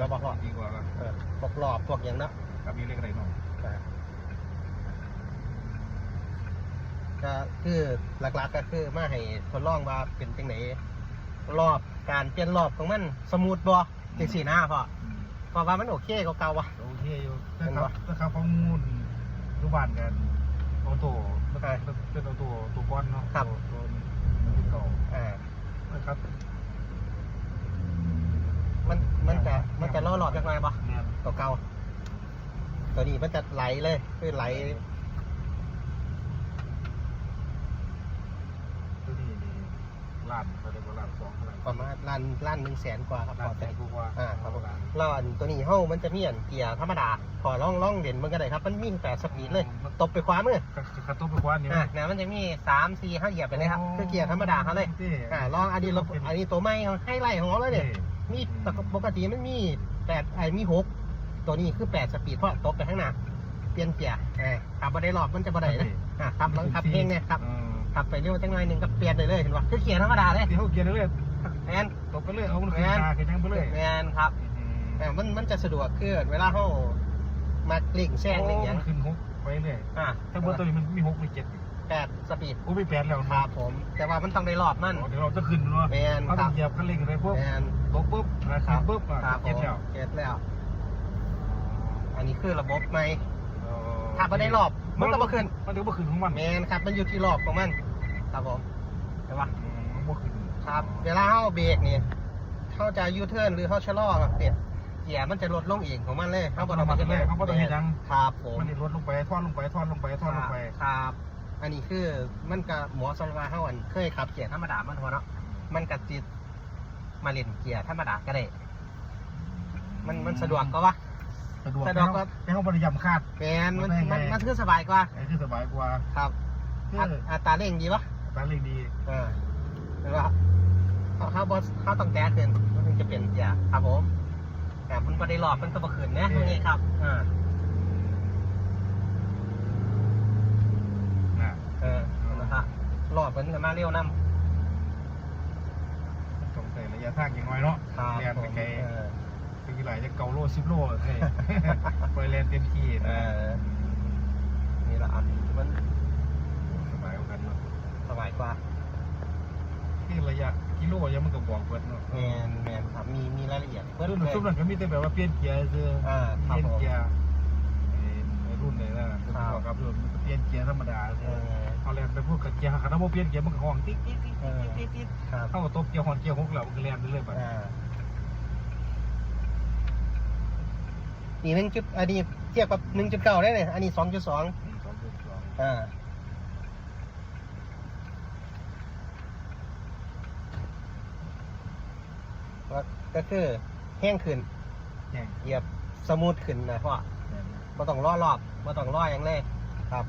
แล้วบอกว่าดีกว่าครับเออพวกรอบพวกอย่างเนาะกับมีเล็กอะไรหน่อยก็คือหลักๆก็คือมาให้ทดลองว่าเป็นจังไหนรอบการเปลี่ยนรอบของมันสมูทบ่จังสี่หน้าพอเพราะว่ามันโอเคกว่าเก่าวะโอเคอยู่เห็ถ้านปะครับถ้าครับข้อมูลรูปบ้านกันออโต้มันอ่าเป็นออโต้ตัวก้อนเนาะครับตัวมันเป็นเก่าอ่านะครับ มัน มันจะมันจะล่อหลอบจังไงบ่เนี่ยตัวเก่าตัวนี้มันจะไหลเลยคือไหลตัวนี้นี่ล้านเขาเรียกว่าล้านสองเท่าไหร่ประมาณล้านล้านหนึ่งแสนกว่าครับพล้าอนแสแต่นกว่าอ่าครับผมแล้วอันตัวนี้เฮ้ามันจะมีอันเกียร์ธรรมดาพอล่องล่องเด่นมันก็ได้ครับ มันมีแต่สปีดเลยตบไปขวามือกระตุ้นไปกว่านี่อ่าเนี่ยมันจะมีสามสี่ห้าเหยียบไปเลยครับคือเกียร์ธรรมดาเขาเลย อ่าลองอันนี้เราอันนี้ตัวไม่ให้ไล่ของเราเลยเนี่ย มีแต่ปกติมันมีแปดไอ้มีหกตัวนี้คือแปดสปีดเพราะตบไปข้างหน้าเปลี่ยนเกียร์เออขับมาได้รอบมันจะบ่ได้นะอ่าขับลองขับเพลงเนี่ยขับขับไปเร็วจังหน่อยหนึ่งก็เปลี่ยนได้เลยเห็นป่ะคือเกียร์ธรรมดาเลยที่เขาเกียร์เรื่อยแมนตกไปเรื่อยเอามันขึ้นตาขึ้นยังไปเรื่อยแมนครับแต่มันมันจะสะดวกคือเวลาเขามากลิ่งแซงอะไรอย่างเงี้ยขึ้นหกไปเรื่อยอ่าถ้าเบอร์ตัวนี้มันมีหกมีเจ็ด แปดสปีดกูไม่แปดแล้วคครัรับบผม แต่ว่ามันต้องได้รอบมันเดี๋ยวเราจะขึ้นเนาะแมนเขาคต้รัอบงเหยียบคันเร่งไปปุ๊บแมนตกปุ๊บนะคครัรับบปุ๊บครับผเจ็ดมแล้วเก็ตแล้ว อันนี้คือระบบไหมถ้าไม่ได้รอบ มันก็บ่ขึ้นมันก็บ่ขึ้นของมันแมนครับ มันอยู่ที่รอบของมัน ครับผมเห็นปะมันบ่ขึ้นครับเวลาเขาเบรกเนี่ยเขาจะยูเทิร์นหรือเขาชะลอครับเนี่ยเกียร์มันจะลดลงเองของมันเลยเขาบอกเรามาแรกเขาบ่ต้องเฮ็ดหยังครับผมมันนี่ลดลงไปทอดลงไปทอดลงไปทอดลงไป ครับ อันนี้คือมันกับหมอสลาเขาอันเคยขับเกียร์ธรรมดามันหัวเนาะมันกับจิตมาเล่นเกียร์ธรรมดาก็ได้ มันมันสะดวกก็วะ สะดวกสะดวกก็แต่เขาบ่ได้ย่ำคาด แมนมันไม่ไม่มันมันคือสบายกว่าไอ้คือสบายกว่าครับคืออัตอัตราเร่งดีปะตาเร่งดีเออเห็นปะเขาเขาบอสเขาต้องแก้ขึ้นมันถึงจะเปลี่ยนเกียร์ครับผมแต่มันไม่ได้หลอกมันก็บ่ขึ้นนะตรงนี้ครับอ่า น่ะ เออนะครับ หลอดมันจะมาเร็วน้ต้องใส่ระยะทางย่างน้อยเนาะครับเรียนผไปมไกลเออ ไปกี่หลายจะเกาโลสิบโลเฮ้ย ไปเรียนเต็มที่เอนะอ นี่ละอันมันสบายกว่ากันเนาะสบายกว่าที่ระยะกิโลยังมันก็บอกเบิดเนาะแมนแมนครับมีมีรายละเอียดเพิ่มรุ่นเลยรุ่นนั้นก็มีแต่แบบว่าเปลี่ยนเกียร์ซื้ออ่าครับเปลี่ยนผมเกียร์ รุ่นไหนนะผมครับบอกครับรุ่นเปลี่ยนเกียร์ธรรมดาเอซื้ออเอาแรงไปพูดกับเกียร์คันถ้าบ่เปลี่ยนเกียร์มันก็ห้องติ๊กติ๊กติ๊กเออติ๊กติ๊กครับเข้ากับตบเกียร์หอนเกียร์หกแล้วมันก็แล่นไปเรื่อยไปอ่านี่หนึ่งจุดอันนี้เทียบกับหนึ่งจุดเก้าได้เลยอันนี้สองจุดสองสองจุดสองอ่าก็ก็คือแห้งขึ้นแน่งเหยียบสมูทขึ้นนะพ่อแน่งมาต้องล่อรอบ มาต้องล่ออย่างเลยครับ